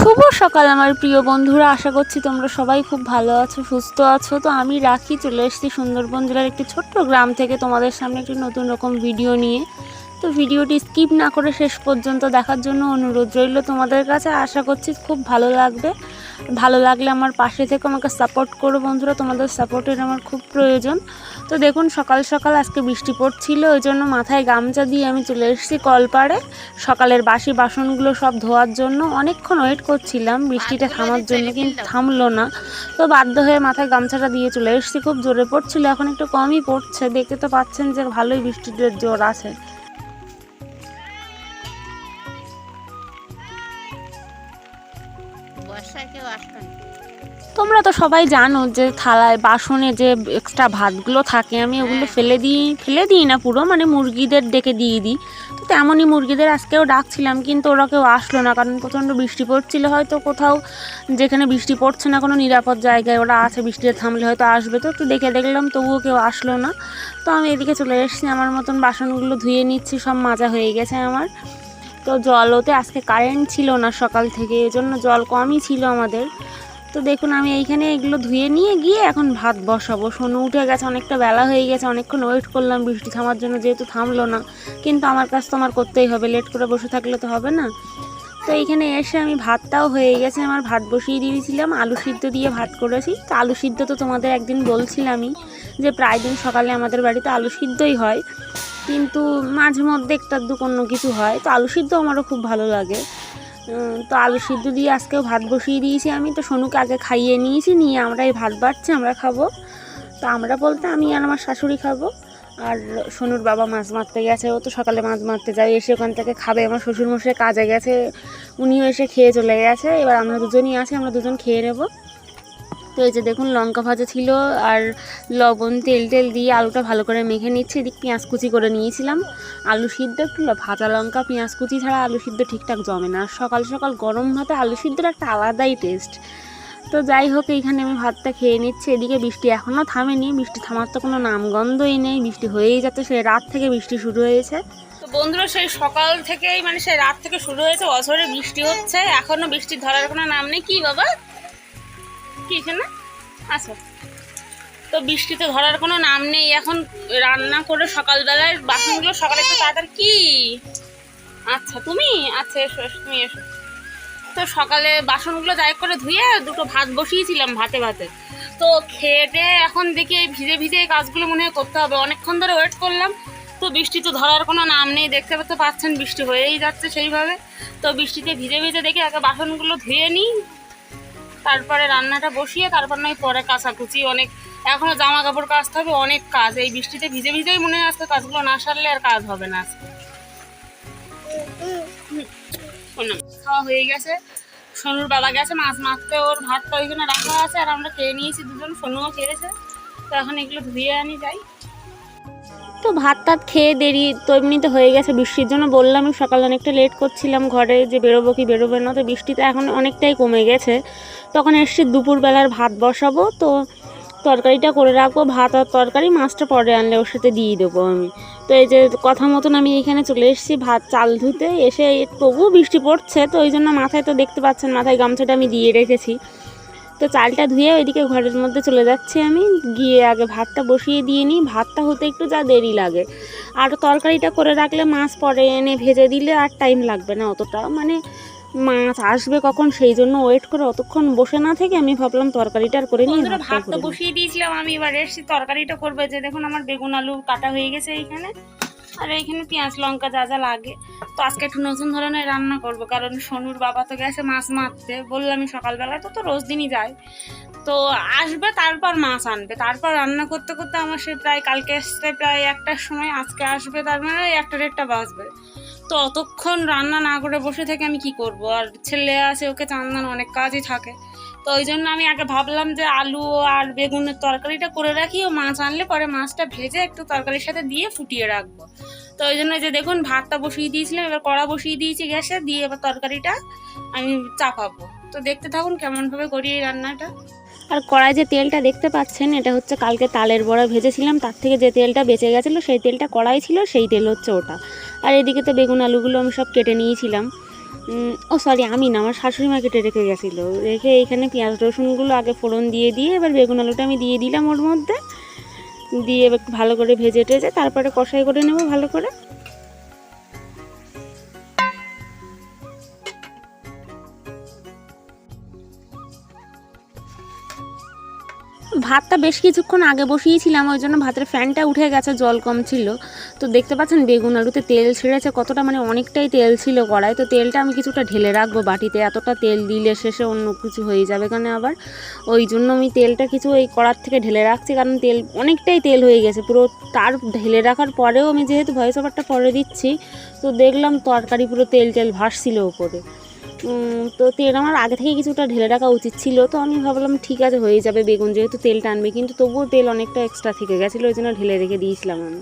শুভ সকাল আমার প্রিয় বন্ধুরা। আশা করছি তোমরা সবাই খুব ভালো আছো, সুস্থ আছো। তো আমি রাখি, চলে এসেছি সুন্দরবন জেলার একটি ছোট্ট গ্রাম থেকে তোমাদের সামনে একটি নতুন রকম ভিডিও নিয়ে। তো ভিডিওটি স্কিপ না করে শেষ পর্যন্ত দেখার জন্য অনুরোধ রইল তোমাদের কাছে। আশা করছি খুব ভালো লাগবে। ভালো লাগলে আমার পাশে থেকে আমাকে সাপোর্ট করো বন্ধুরা, তোমাদের সাপোর্টের আমার খুব প্রয়োজন। তো দেখুন, সকাল সকাল আজকে বৃষ্টি পড়ছিল, ওই জন্য মাথায় গামছা দিয়ে আমি চলে এসেছি কলপাড়ে। সকালের বাসি বাসনগুলো সব ধোয়ার জন্য অনেকক্ষণ ওয়েট করছিলাম, বৃষ্টিটা থামার জন্য কিন্তু থামলো না। তো বাধ্য হয়ে মাথায় গামছাটা দিয়ে চলে এসেছি, খুব জোরে পড়ছিল, এখন একটু কমই পড়ছে। দেখতে তো পাচ্ছেন যে ভালোই বৃষ্টির জোর আছে। তোমরা তো সবাই জানো যে থালায় বাসনে যে এক্সট্রা ভাতগুলো থাকে, আমি ওগুলো ফেলে দিই ফেলে দিই না পুরো মানে মুরগিদের ডেকে দিয়ে দিই। তো তেমনই মুরগিদের আজকেও ডাকছিলাম, কিন্তু ওরা কেউ আসলো না, কারণ প্রচণ্ড বৃষ্টি পড়ছিল হয়তো কোথাও, যেখানে বৃষ্টি পড়ছে না কোনো নিরাপদ জায়গায়, ওরা আছে বৃষ্টিতে থামলে হয়তো আসবে। তো একটু দেখে দেখলাম, তবুও কেউ আসলো না। তো আমি এদিকে চলে এসেছি, আমার মতন বাসনগুলো ধুয়ে নিচ্ছি, সব মাজা হয়ে গেছে আমার। তো জলতে আজকে কারেন্ট ছিল না সকাল থেকে, এজন্য জল কমই ছিল আমাদের। তো দেখুন, আমি এইখানে এগুলো ধুয়ে নিয়ে গিয়ে এখন ভাত বসাবো। সোনু উঠে গেছে, অনেকটা বেলা হয়ে গেছে, অনেকক্ষণ ওয়েট করলাম, বৃষ্টি থামার জন্য যেহেতু থামলো না। কিন্তু আমার কাজ তো আমার করতেই হবে লেট করে বসে থাকলে তো হবে না। তো এইখানে এসে আমি ভাতটাও হয়ে গেছে, আমার ভাত বসিয়ে দিয়েছিলাম, আলু সিদ্ধ দিয়ে ভাত করেছি। তো আলু সিদ্ধ তো তোমাদের একদিন বলছিলামই যে প্রায় দিন সকালে আমাদের বাড়িতে আলু সিদ্ধই হয়। কিন্তু মাঝে মধ্যে একটা দু অন্য কিছু হয়। তো আলু সিদ্ধ আমারও খুব ভালো লাগে। তো আলু সিদ্ধ দিয়ে আজকেও ভাত বসিয়ে দিয়েছি আমি। তো সোনুকে আগে খাইয়ে নিয়েছি, নিয়ে আমরা এই ভাত বাড়ছি, আমরা খাব। তো আমরা বলতে আমি আর আমার শাশুড়ি খাব। আর সোনুর বাবা মাছ মারতে গেছে, ও তো সকালে মাছ মারতে যায়, এসে ওখান থেকে খাবে। আমার শ্বশুরমশাই কাজে গেছে, উনিও এসে খেয়ে চলে গেছে। এবার আমরা দুজনই আছি, আমরা দুজন খেয়ে নেব। তো এই যে দেখুন, লঙ্কা ভাজা ছিল আর লবণ, তেল টেল দিয়ে আলুটা ভালো করে মেখে নিচ্ছি। এদিক পেঁয়াজ কুচি করে নিয়েছিলাম। আলু সিদ্ধ একটু ভাজা লঙ্কা, পেঁয়াজ কুচি ছাড়া আলু সিদ্ধ ঠিকঠাক জমে না। সকাল সকাল গরম ভাতে আলু সিদ্ধর একটা আলাদাই টেস্ট তো যাই হোক, এইখানে আমি ভাতটা খেয়ে নিচ্ছি। এদিকে বৃষ্টি এখনও থামেনি। বৃষ্টি থামার তো কোনো নামগন্ধই নেই। বৃষ্টি হয়েই যাচ্ছে। সেই রাত থেকে বৃষ্টি শুরু হয়েছে। তো বন্ধুরা, সেই সকাল থেকেই মানে সেই রাত থেকে শুরু হয়েছে। অঝরে বৃষ্টি হচ্ছে। এখনও বৃষ্টি ধরার কোনো নাম নেই। কি বাবা? কি এখানে? আচ্ছা। তো বৃষ্টিতে ধরার কোনো নাম নেই। এখন রান্না করে সকালবেলায় বাসনগুলো সকালে একটু তাড়াতাড়ি কি? আচ্ছা তুমি? আচ্ছা এসো এসো, তুমি এসো। তো সকালে বাসনগুলো যাই করে ধুয়ে দুটো ভাত বসিয়েছিলাম ভাতে ভাতে। তো খেয়ে এখন দেখি এই ভিজে ভিজে এই কাজগুলো মনে হয় করতে হবে। অনেকক্ষণ ধরে ওয়েট করলাম। তো বৃষ্টি তো ধরার কোনো নাম নেই। দেখতে তো পাচ্ছেন বৃষ্টি হয়েই যাচ্ছে সেইভাবে। তো বৃষ্টিতে ভিজে ভিজে দেখি আগে বাসনগুলো ধুয়ে নিই। তারপরে রান্নাটা বসিয়ে, তারপর নয় পরে কাচাকুচি, অনেক এখনও জামা কাপড় কাচতে হবে, অনেক কাজ। এই বৃষ্টিতে ভিজে ভিজেই মনে হয় আজকে কাজগুলো না সারলে আর কাজ হবে না আজকে। খাওয়া হয়ে গেছে। সোনুর বাবা গেছে, মাছ মারতে ওর ভাতটা ওইখানে রাখা আছে, আর আমরা খেয়ে নিয়েছি দুজন, সোনুও খেয়েছে। তো এখন এগুলো ধুয়ে আনি, যাই। তো ভাত টাত খেয়ে দেরি তো এমনিতে হয়ে গেছে বৃষ্টির জন্য বললাম সকালে অনেকটা লেট করছিলাম ঘরে যে বেরোবো কি বেরোবে না, তো বৃষ্টিটা এখন অনেকটাই কমে গেছে। তখন এসছি দুপুরবেলার ভাত বসাবো, তো তরকারিটা করে রাখব, ভাত আর তরকারি, মাছটা পরে আনলে ওর সাথে দিয়ে দেবো আমি। তো এই যে কথা মতন আমি এখানে চলে এসেছি, ভাত চাল ধুতে এসে তবুও বৃষ্টি পড়ছে, তো ওই জন্য মাথায় তো দেখতে পাচ্ছেন, মাথায় গামছাটা আমি দিয়ে রেখেছি। তো চালটা ধুয়ে ওইদিকে ঘরের মধ্যে চলে যাচ্ছি আমি। গিয়ে আগে ভাতটা বসিয়ে দিয়ে নিই। ভাতটা হতে একটু যা দেরি লাগে। আর তরকারিটা করে রাখলে মাছ পরে এনে ভেজে দিলে আর টাইম লাগবে না অতটা। মানে মাছ আসবে কখন সেই জন্য ওয়েট করে অতক্ষণ বসে না থেকে আমি ভাবলাম তরকারিটা আর করে নিই ভাতটা বসিয়ে দিয়েছিলাম আমি। এবার এসেছি তরকারিটা করবে যে দেখুন আমার বেগুন আলু কাটা হয়ে গেছে এইখানে আর এইখানে পেঁয়াজ লঙ্কা যা যা লাগে। তো আজকে একটু নতুন ধরনের রান্না করব, কারণ সোনুর বাবা তো গেছে মাছ মারতে। বললামই সকালবেলা তো তো রোজ দিনই যায়। তো আসবে, তারপর মাছ আনবে। তারপর রান্না করতে করতে আমার সে প্রায় কালকে আসতে প্রায় একটার সময়, আজকে আসবে তার মানে ওই একটা দেড়টা বাজবে। তো অতক্ষণ রান্না না করে বসে থেকে আমি কি করব? আর ছেলে আছে, ওকে চান্দান অনেক কাজই থাকে। তো ওই জন্য আমি আগে ভাবলাম যে আলু আর বেগুনের তরকারিটা করে রাখি ও মাছ আনলে পরে মাছটা ভেজে একটু তরকারির সাথে দিয়ে ফুটিয়ে রাখব। তো ওই জন্য যে দেখুন, ভাতটা বসিয়ে দিয়েছিলাম, এবার কড়া বসিয়ে দিয়েছি গ্যাসে, দিয়ে এবার তরকারিটা আমি চাপাবো। তো দেখতে থাকুন কেমনভাবে করি এই রান্নাটা। আর কড়াই যে তেলটা দেখতে পাচ্ছেন, এটা হচ্ছে কালকে তালের বড়া ভেজেছিলাম, তার থেকে যে তেলটা বেঁচে গেছিল, সেই তেলটা কড়াই ছিল, সেই তেল হচ্ছে ওটা। আর এদিকে তো বেগুন আলুগুলো আমি সব কেটে নিয়েছিলাম। ও সরি আমি না আমার শাশুড়ি মা কেটে রেখে গেছিল। রেখে এইখানে পেঁয়াজ, রসুনগুলো আগে ফোড়ন দিয়ে দিয়ে এবার বেগুন আলুটা আমি দিয়ে দিলাম ওর মধ্যে। দিয়ে এবার ভালো করে ভেজে টেজে তারপরে কষাই করে নেব ভালো করে। ভাতটা বেশ কিছুক্ষণ আগে বসিয়েছিলাম, ওই জন্য ভাতের ফ্যানটা উঠে গেছে, জল কম ছিল। তো দেখতে পাচ্ছেন, বেগুন আলুতে তেল ছেড়েছে, কতটা মানে অনেকটাই তেল ছিল কড়াই। তো তেলটা আমি কিছুটা ঢেলে রাখব বাটিতে, এতটা তেল দিলে শেষে অন্য কিছু হয়ে যাবে কারণ আবার? ওই জন্য আমি তেলটা কিছু ওই কড়ার থেকে ঢেলে রাখছি, কারণ তেল অনেকটাই তেল হয়ে গেছে। পুরো তার ঢেলে রাখার পরেও আমি যেহেতু ভয়েস ওভারটা পরে দিচ্ছি, তো দেখলাম তরকারি পুরো তেল তেল ভাসছিল ওপরে। তো তেল আমার আগে থেকে কিছুটা ঢেলে রাখা উচিত ছিল, তো আমি ভাবলাম ঠিক আছে, হয়ে যাবে বেগুন যেহেতু তেল টানবে কিন্তু তবুও তেল অনেকটা এক্সট্রা থেকে গেছিল, ওই জন্য ঢেলে রেখে দিয়েছিলাম আমি।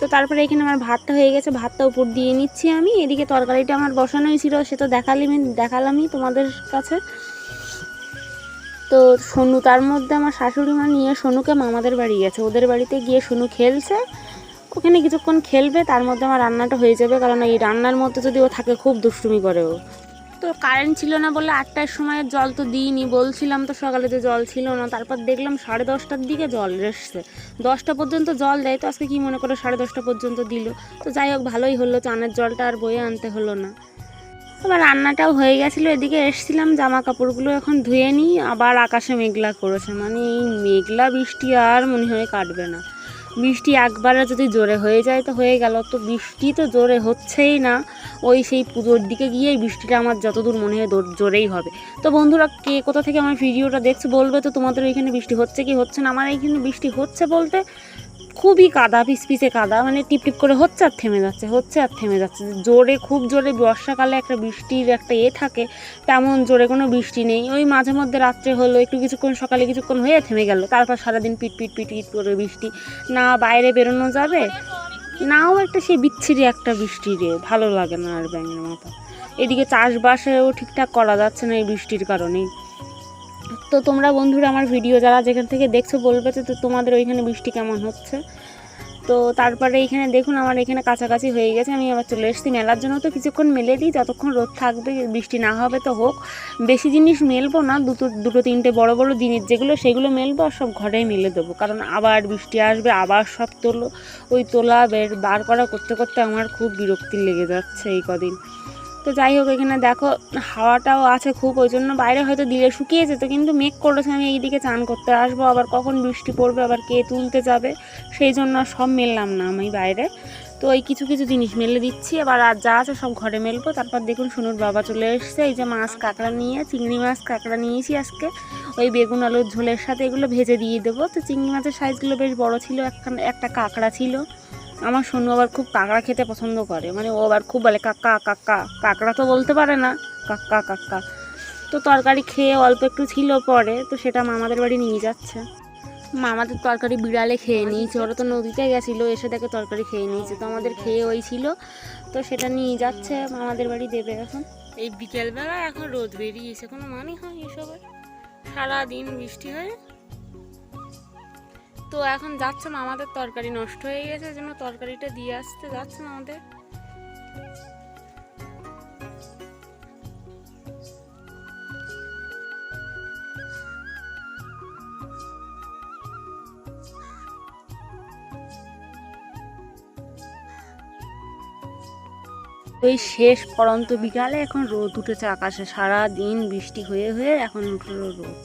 তো তারপরে এখানে আমার ভাতটা হয়ে গেছে, ভাতটা উপর দিয়ে নিচ্ছি আমি, এদিকে তরকারিটা আমার বসানোই ছিল, সে তো দেখালামই দেখালামই তোমাদের কাছে। তো সোনু তার মধ্যে আমার শাশুড়ি মা নিয়ে সোনুকে মামাদের বাড়ি গেছে, ওদের বাড়িতে গিয়ে সোনু খেলছে, ওখানে কিছুক্ষণ খেলবে, তার মধ্যে আমার রান্নাটা হয়ে যাবে কারণ এই রান্নার মধ্যে যদি ও থাকে খুব দুষ্টুমি করে ও। তো কারেন্ট ছিল না বলে আটটার সময় জল তো দিইনি। বলছিলাম তো সকালে যে জল ছিল না। তারপর দেখলাম সাড়ে দশটার দিকে জল এসছে। দশটা পর্যন্ত জল দেয় তো আজকে কি মনে করে সাড়ে দশটা পর্যন্ত দিল। তো যাই হোক, ভালোই হলো। চানের জলটা আর বয়ে আনতে হলো না। আবার রান্নাটাও হয়ে গেছিল। এদিকে এসছিলাম জামা কাপড়গুলো এখন ধুয়ে নিই। আবার আকাশে মেঘলা করেছে। মানে এই মেঘলা বৃষ্টি আর মনে হয় কাটবে না। বৃষ্টি একবারে যদি জোরে হয়ে যায় তো হয়ে গেল। তো বৃষ্টি তো জোরে হচ্ছেই না। ওই সেই পুজোর দিকে গিয়ে বৃষ্টিটা আমার যতদূর মনে হয় জোরেই হবে। তো বন্ধুরা, কে কোথা থেকে আমার ভিডিওটা দেখছে বলবে তো তোমাদের ওইখানে বৃষ্টি হচ্ছে কি হচ্ছে না? আমার এইখানে বৃষ্টি হচ্ছে বলতে খুবই কাদা, পিসপিসে কাদা মানে টিপ টিপ করে হচ্ছে আর থেমে যাচ্ছে, হচ্ছে আর থেমে যাচ্ছে। জোরে, খুব জোরে বর্ষাকালে একটা বৃষ্টির একটা এ থাকে, তেমন জোরে কোনো বৃষ্টি নেই। ওই মাঝে মধ্যে রাত্রে হলো, একটু কিছুক্ষণ, সকালে কিছুক্ষণ হয়ে থেমে গেল। তারপর সারাদিন পিট পিট পিট পিট করে বৃষ্টি। না বাইরে বেরোনো যাবে, নাও একটা সেই বিচ্ছিরি একটা বৃষ্টি রে, ভালো লাগে না আর ব্যাঙের মতো। এদিকে চাষবাসেও ঠিকঠাক করা যাচ্ছে না এই বৃষ্টির কারণেই। তো তোমরা বন্ধুরা আমার ভিডিও যারা যেখান থেকে দেখছ বলবে যে তো তোমাদের ওইখানে বৃষ্টি কেমন হচ্ছে। তো তারপরে এইখানে দেখুন আমার এখানে কাছাকাছি হয়ে গেছে, আমি আবার চলে এসেছি মেলার জন্য। তো কিছুক্ষণ মেলে দিই, যতক্ষণ রোদ থাকবে, বৃষ্টি না হবে তো হোক। বেশি জিনিস মেলবো না, দুটো দুটো, তিনটে বড় বড় জিনিস যেগুলো, সেগুলো মেলবো আর সব ঘরেই মেলে দেবো। কারণ আবার বৃষ্টি আসবে, আবার সব তোলো, ওই তোলা, বের, বার করা করতে করতে আমার খুব বিরক্তি লেগে যাচ্ছে এই কদিন। তো যাই হোক, এখানে দেখো হাওয়াটাও আছে খুব, ওই জন্য বাইরে হয়তো দিলে শুকিয়ে যেত কিন্তু মেঘ করেছে, আমি এইদিকে চান করতে আসব, আবার কখন বৃষ্টি পড়বে, আবার কে তুলতে যাবে, সেই জন্য সব মেললাম না আমি বাইরে। তো ওই কিছু কিছু জিনিস মেলে দিচ্ছি এবার আর যা আছে সব ঘরে মেলবো, তারপর দেখুন সোনুর বাবা চলে এসছে, এই যে মাছ কাঁকড়া নিয়ে, চিংড়ি মাছ কাঁকড়া নিয়েছি আজকে, ওই বেগুন, আলুর ঝোলের সাথে এগুলো ভেজে দিয়ে দেবো, তো চিংড়ি মাছের সাইজগুলো বেশ বড় ছিল, একখান, একটা কাঁকড়া ছিল। আমার সোনু আবার খুব কাঁকড়া খেতে পছন্দ করে। মানে ও আবার খুব বলে কাকা কাকা কাঁকড়া তো বলতে পারে না। কাকা কাকা তো তরকারি খেয়ে অল্প একটু ছিল পরে, তো সেটা মামাদের বাড়ি নিয়ে যাচ্ছে। মামাদের তরকারি বিড়ালে খেয়ে নিয়েছে। ওরা তো নদীতে গেছিল, এসে দেখে তরকারি খেয়ে নিয়েছে। তো আমাদের খেয়ে ওই ছিল, তো সেটা নিয়ে যাচ্ছে, মামাদের বাড়ি দেবে এখন। এই বিকেলবেলা এখন রোদ বেরিয়েছে, কোনো মানে হয় এসবের সারাদিন বৃষ্টি হয়ে তো এখন যাচ্ছে আমাদের তরকারি নষ্ট হয়ে গেছে জন্য তরকারিটা দিয়ে আসতে যাচ্ছে আমাদের। ওই শেষ পরন্ত বিকালে এখন রোদ উঠেছে আকাশে সারা দিন বৃষ্টি হয়ে হয়ে এখন উঠল রোদ।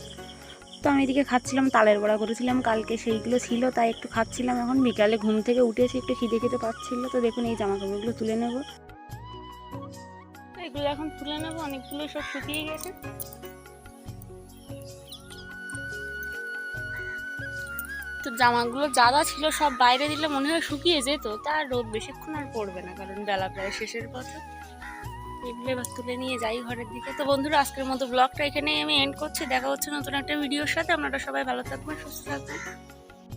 তো আমি এদিকে খাচ্ছিলাম, তালের বড়া করেছিলাম, কালকে সেইগুলো ছিল, তাই একটু খাচ্ছিলাম এখন। বিকালে ঘুম থেকে উঠেছি একটু খিদে খেতে পাচ্ছিল, তো দেখুন এই জামা কাপড়গুলো তুলে নেব। এগুলো এখন তুলে নেব, অনেকগুলো সব শুকিয়ে গেছে। তো জামাগুলো যা ছিল সব বাইরে দিলে মনে হয় শুকিয়ে যেত, তার রোদ বেশিক্ষণ আর পড়বে না, কারণ বেলা প্রায় শেষের পথে। এগুলো এবার তুলে নিয়ে যাই ঘরের দিকে। তো বন্ধুরা, আজকের মতো ব্লগটা এখানেই আমি এন্ড করছি। দেখা হচ্ছে নতুন একটা ভিডিওর সাথে। আপনারা সবাই ভালো থাকবেন, সুস্থ থাকবেন।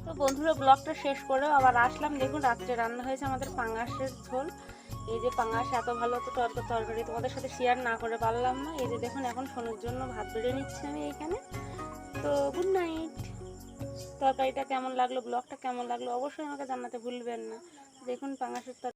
তো বন্ধুরা ব্লগটা শেষ করে আবার আসলাম। দেখুন, রাত্রে রান্না হয়েছে আমাদের পাঙাশের ঝোল। এই যে পাঙাশ এত ভালো তো তরকারি তরকারি তোমাদের সাথে শেয়ার না করে পারলাম না। এই যে দেখুন, এখন সোনুর জন্য ভাত বেড়ে নিচ্ছি আমি এখানে। তো গুড নাইট তরকারিটা কেমন লাগল ব্লগটা কেমন লাগল, অবশ্যই আমাকে জানাতে ভুলবেন না। দেখুন পাঙাশের